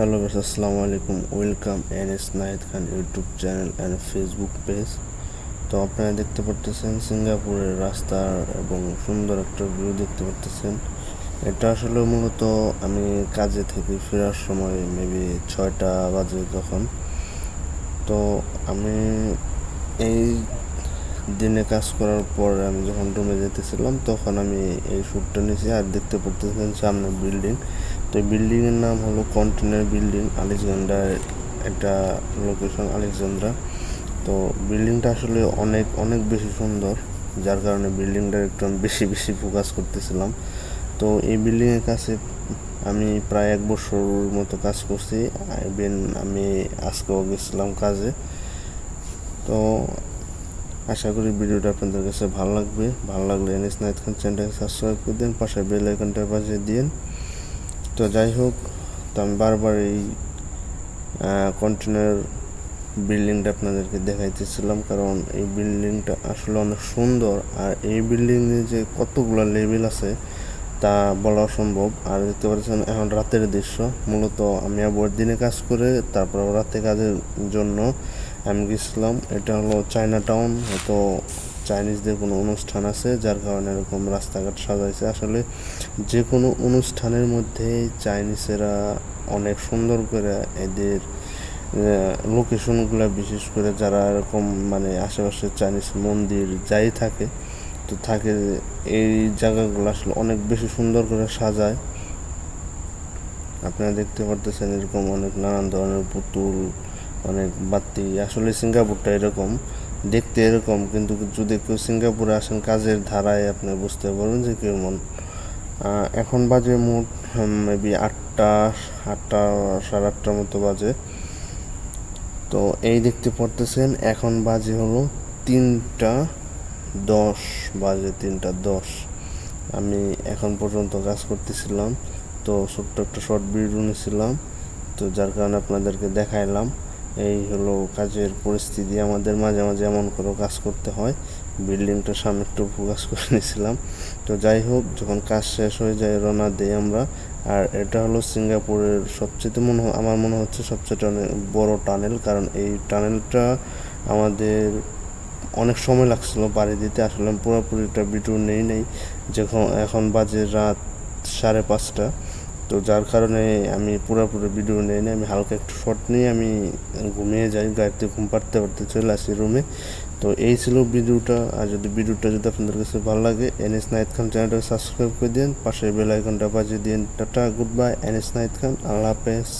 Hello বেস আসসালামু আলাইকুম। Welcome N S Nahid Khan YouTube channel and Facebook page তো আপনারা দেখতে পারতেছেন সিঙ্গাপুরের রাস্তার এবং সুন্দর একটা ভিউ দেখতে পারতেছেন। এটা আসলে মূলত আমি কাজে থেকে ফেরার সময় মেবি ছয়টা বাজে তখন। তো আমি এই দিনে কাজ করার পর আমি যখন রুমে যেতেছিলাম, তখন আমি এই শ্যুটটা নিয়েছি আর দেখতে পড়তেছেন সামনে বিল্ডিং তো বিল্ডিংয়ের নাম হলো কন্টেনার বিল্ডিং আলেকজান্ডার একটা লোকেশন আলেকজান্দ্রা তো বিল্ডিংটা আসলে অনেক অনেক বেশি সুন্দর, যার কারণে বিল্ডিংটার একটু বেশি বেশি ফোকাস করতেছিলাম। তো এই বিল্ডিংয়ের কাছে আমি প্রায় এক বছর মতো কাজ করছি ইভেন আমি আজকেও গেছিলাম কাজে। তো আশা করি ভিডিওটা আপনাদের কাছে ভালো লাগবে। ভালো লাগলে এনএস নাইট খান চ্যানেলটাকে সাবস্ক্রাইব করে দিন, পাশে বেল আইকনটা বাজিয়ে দিন। তো যাই হোক, তো আমি বারবার এই কন্টেনার বিল্ডিংটা আপনাদেরকে দেখাইতেছিলাম, কারণ এই বিল্ডিংটা আসলে অনেক সুন্দর, আর এই বিল্ডিংয়ে যে কতগুলো লেভেল আছে, তা বলা অসম্ভব। আর দেখতে পাচ্ছেন, এখন রাতের দৃশ্য। মূলত আমি আবার দিনে কাজ করে, তারপর রাতে কাজের জন্য আমি গেছিলাম। এটা হলো চায়না টাউন হয়তো চাইনিজদের কোনো অনুষ্ঠান আছে, যার কারণে এরকম রাস্তাঘাট সাজাইছে। আসলে যে কোনো অনুষ্ঠানের মধ্যে চাইনিজেরা অনেক সুন্দর করে এদের লোকেশনগুলো বিশেষ করে যারা এরকম মানে আশেপাশে চাইনিজ মন্দির যাই থাকে, তো থাকে এই জায়গাগুলো আসলে অনেক বেশি সুন্দর করে সাজায়। আপনারা দেখতে পারতেছেন এরকম অনেক নানান ধরনের পুতুল, অনেক বাতি, আসলে সিঙ্গাপুরটা এরকম। দেখতে এরকম, কিন্তু যদি কেউ সিঙ্গাপুরে আসেন, কাজের ধারায় আপনি বুঝতে পারবেন যে কেমন এখন বাজে মোট মেবি আটটা আটটা, সাড়ে আটটার মতো বাজে। তো এই দেখতে পড়তেছেন এখন বাজে হলো তিনটা দশ, বাজে তিনটা দশ। আমি এখন পর্যন্ত কাজ করতেছিলাম, তো ছোট্ট একটা শর্ট ভিডিও নিয়েছিলাম তো যার কারণে আপনাদেরকে দেখাইলাম। এই হলো কাজের পরিস্থিতি। আমাদের মাঝে মাঝে এমন করে কাজ করতে হয়। বিল্ডিংটার সামনে একটু ফোকাস করে নিয়েছিলাম। তো যাই হোক, যখন কাজ শেষ হয়ে যায়, রওনা দিই আমরা। আর এটা হলো সিঙ্গাপুরের সবচেয়ে মনে আমার মনে হচ্ছে সবচেয়ে অনেক বড় টানেল। কারণ এই টানেলটা আমাদের অনেক সময় লাগছিল বাড়ি দিতে। আসলে পুরোপুরিটা ভিডিও নেই নেই। যখন, এখন বাজে রাত সাড়ে পাঁচটা। তো যার কারণে আমি পুরোপুরি ভিডিও নেই, আমি হালকা একটু শর্ট নিয়ে আমি ঘুমিয়ে যাই গাড়িতে ঘুম পাড়তে পারতে চলে আসি রুমে তো এই ছিল ভিডিওটা আর যদি ভিডিওটা যদি আপনাদের কাছে ভালো লাগে এন এস নাইট খান চ্যানেলটাকে সাবস্ক্রাইব করে দিন, পাশে বেল আইকনটা বাজিয়ে দিন। Tata good bye N S Nahid Khan আল্লাহ হাফেজ।